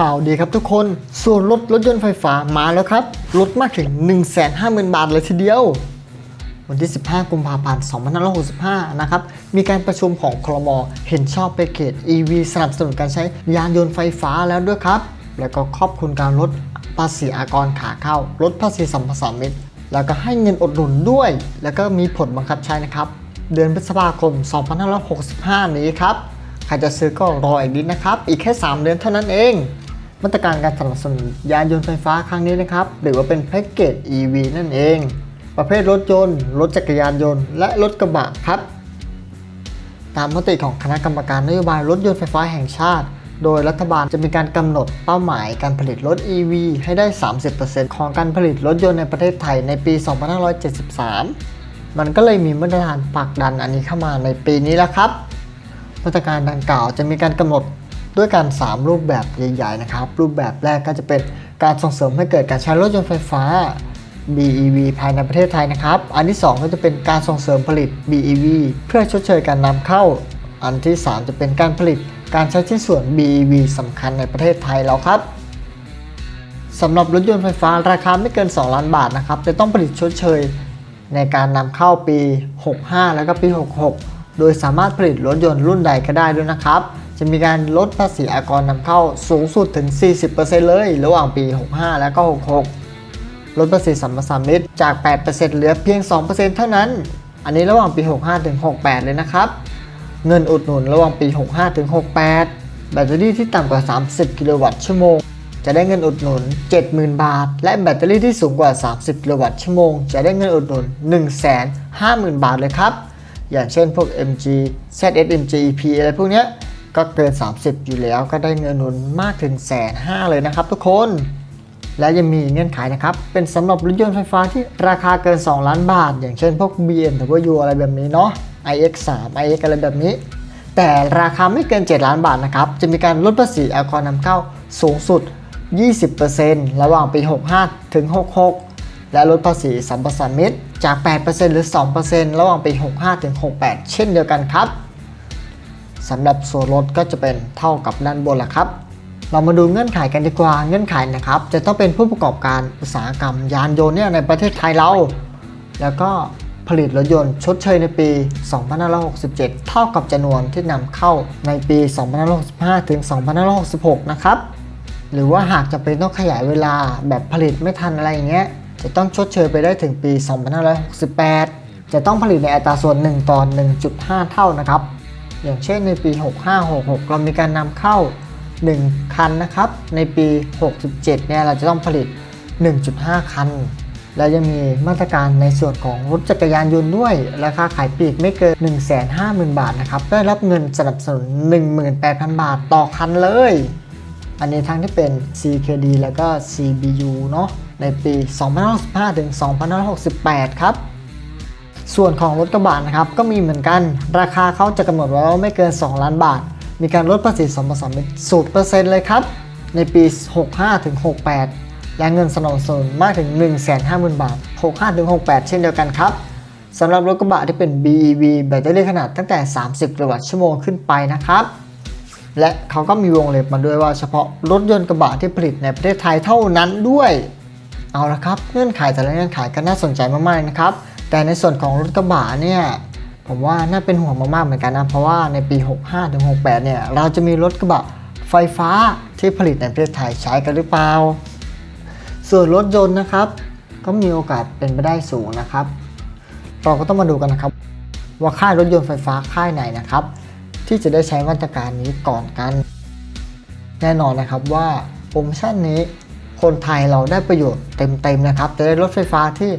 ข่าวดีครับทุกคน ส่วนลดรถยนต์ไฟฟ้ามาแล้วครับ ลดมากถึง 150,000 บาทเลยทีเดียว วันที่ 15 กุมภาพันธ์ 2565 นะครับ มีการประชุมของคลมเห็นชอบแพ็กเกจ EV สนับสนุนการใช้ยานยนต์ไฟฟ้าแล้วด้วยครับ แล้วก็ครอบคลุมการลดภาษีอากรขาเข้า ลดภาษีสัมปทานมิตร แล้วก็ให้เงินอดหนุนด้วย แล้วก็มีผลบังคับใช้นะครับ เดือนพฤษภาคม 2565 นี้ครับ ใครจะซื้อก็รออีกนิดนะครับ อีกแค่ 3 เดือนเท่านั้นเอง มาตรการการสนับสนุนยานยนต์ไฟฟ้าครั้งนี้นะครับ หรือว่าเป็นแพ็กเกจ EV นั่นเอง ประเภทรถยนต์ รถจักรยานยนต์ และรถกระบะครับ ตามมติของคณะกรรมการนโยบายรถยนต์ไฟฟ้าแห่งชาติ โดยรัฐบาลจะมีการกำหนดเป้าหมายการผลิตรถ EV ให้ได้ 30%ของการผลิตรถยนต์ในประเทศไทยในปี 2573 มันก็เลยมีมาตรฐานผลักดันอันนี้เข้ามาในปีนี้แล้วครับ มาตรการดังกล่าวจะมีการกำหนด ด้วยการ3รูปแบบใหญ่ๆนะครับ รูปแบบแรกก็จะเป็นการส่งเสริมให้เกิดการใช้รถยนต์ไฟฟ้า BEV ภายในประเทศไทยนะครับ อันที่ 2 ก็จะเป็นการส่งเสริมผลิต BEV เพื่อชดเชยการนำเข้า อันที่ 3 จะเป็นการผลิตการใช้ชิ้นส่วน BEV สำคัญในประเทศไทยแล้วครับสำหรับรถยนต์ไฟฟ้าราคาไม่เกิน 2 ล้านบาทนะครับ จะต้องผลิตชดเชยในการนำเข้าปี 65 แล้วก็ปี 66 โดยสามารถผลิตรถยนต์รุ่นใดก็ได้ด้วยนะครับ จะมีการลดภาษีอากรนำเข้าสูงสุดถึง 40%เลย ระหว่างปี 65 แล้วก็ 66 ลดภาษีสัมปทานมิตจาก 8%เหลือเพียง 2%เท่านั้น อันนี้ระหว่างปี 65 ถึง 68 เลยนะครับ เงินอุดหนุนระหว่างปี 65 ถึง 68 แบตเตอรี่ที่ต่ำกว่า 30 กิโลวัตต์ชั่วโมง จะได้เงินอุดหนุน 70,000 บาท และแบตเตอรี่ที่สูงกว่า 30 กิโลวัตต์ชั่วโมง จะได้เงินอุดหนุน 150,000 บาทเลยครับ อย่างเช่นพวก MG ZS MG EP อะไรพวกเนี้ย ก็เกิน 30 อยู่แล้วก็ได้เงินหนุนมากถึงแสนห้าเลยนะครับทุกคน และยังมีเงื่อนไขนะครับ เป็นสำหรับรถยนต์ไฟฟ้าที่ราคาเกิน 2 ล้านบาท อย่างเช่นพวก BMW อะไรแบบนี้เนาะ iX3 iX อะไรแบบนี้ แต่ราคาไม่เกิน 7 ล้านบาทนะครับ จะมีการลดภาษีอากรนำเข้าสูงสุด 20%ระหว่างปี 65 ถึง 66 และลดภาษีสัมปทานมิตรจาก 8%หรือ 2%ระหว่างปี 65 ถึง 68 เช่นเดียวกันครับ สำหรับส่วนลดก็จะเป็นเท่ากับด้านบนแหละครับ เรามาดูเงื่อนไขกันดีกว่าเงื่อนไขนะครับ จะต้องเป็นผู้ประกอบการอุตสาหกรรมยานยนต์เนี่ยในประเทศไทยเรา แล้วก็ผลิตรถยนต์ชดเชยในปี 2567 เท่ากับจำนวนที่นำเข้าในปี 2565 ถึง 2566 นะครับ หรือว่าหากจะเป็นต้องขยายเวลาแบบผลิตไม่ทันอะไรอย่างเงี้ย จะต้องชดเชยไปได้ถึงปี 2568 จะต้องผลิตในอัตราส่วน 1 ต่อ 1.5 เท่านะครับ อย่างเช่นในปี 6566 เรามีการนำเข้า 1 คันนะครับ ในปี 67 เนี่ยเราจะต้องผลิต 1.5 คัน และยังมีมาตรการในส่วนของรถจักรยานยนต์ด้วย ราคาขายปลีกไม่เกิน 150,000 บาทนะครับ ได้รับเงินสนับสนุน 18,000 บาทต่อคันเลย อันนี้ทั้งที่เป็น CKD แล้วก็ CBU เนาะในปี 2565 ถึง 2568 ครับ ส่วนของรถกระบะนะครับก็มีเหมือนกัน ราคาเขาจะกำหนดไว้ว่าไม่เกิน 2 ล้านบาท มีการลดภาษีสมปทานมิตรสูตรเปอร์เซ็นต์เลยครับ ในปี 65ถึง68 และเงินสนับสนุนมากถึง 150,000 บาท 65ถึง68 เช่นเดียวกันครับสำหรับรถกระบะที่เป็น BEV แบตเตอรี่ขนาดตั้งแต่ 30 กิโลวัตต์ชั่วโมงขึ้นไปนะครับ และเขาก็มีวงเล็บมาด้วยว่าเฉพาะรถยนต์กระบะที่ผลิตในประเทศไทยเท่านั้นด้วย เอาละครับ เงื่อนไขแต่ละเงื่อนไขก็น่าสนใจมากๆนะครับ แต่ในส่วนของรถกระบะเนี่ยผมว่าน่าเป็นห่วงมากๆเหมือนกันนะเพราะว่าในปี 65ถึง68 เนี่ยเราจะมีรถกระบะไฟฟ้าที่ผลิตในประเทศไทยใช้กันหรือเปล่า ส่วนรถยนต์นะครับ ก็มีโอกาสเป็นไปได้สูงนะครับ เราก็ต้องมาดูกันนะครับ ว่าค่ายรถยนต์ไฟฟ้าค่ายไหนนะครับ ที่จะได้ใช้มาตรการนี้ก่อนกัน แน่นอนนะครับว่าโปรโมชั่นนี้คนไทยเราได้ประโยชน์เต็มๆนะครับจะได้รถไฟฟ้าที่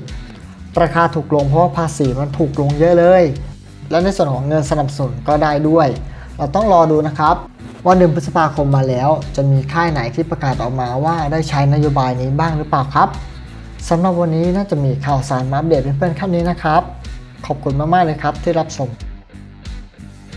ราคาถูกลงเพราะว่าภาษีมันถูกลงเยอะเลย และในส่วนของเงินสนับสนุนก็ได้ด้วย เราต้องรอดูนะครับว่าเดือนพฤษภาคมมาแล้ว จะมีค่ายไหนที่ประกาศออกมาว่าได้ใช้นโยบายนี้บ้างหรือเปล่าครับสำหรับวันนี้น่าจะมีข่าวสารมาอัปเดตเพื่อนๆครับนี้นะครับ ขอบคุณมากๆเลยครับที่รับชม